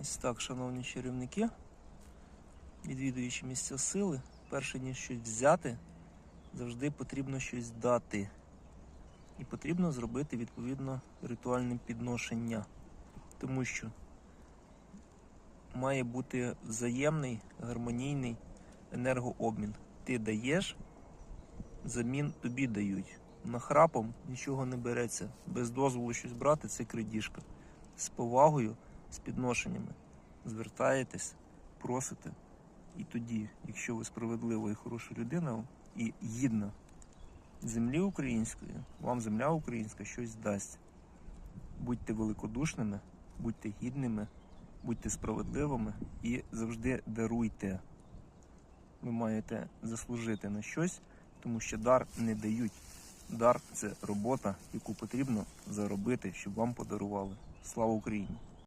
Ось так, шановні чарівники, відвідуючи місця сили, перше ніж щось взяти, завжди потрібно щось дати. І потрібно зробити відповідно ритуальне підношення. Тому що має бути взаємний, гармонійний енергообмін. Ти даєш, замін тобі дають. Нахрапом нічого не береться. Без дозволу щось брати це крадіжка. З повагою, з підношеннями звертаєтесь, просите. І тоді, якщо ви справедлива і хороша людина і гідна землі української, вам земля українська щось дасть. Будьте великодушними, будьте гідними, будьте справедливими і завжди даруйте. Ви маєте заслужити на щось, тому що дар не дають. Дар це робота, яку потрібно заробити, щоб вам подарували. Слава Україні!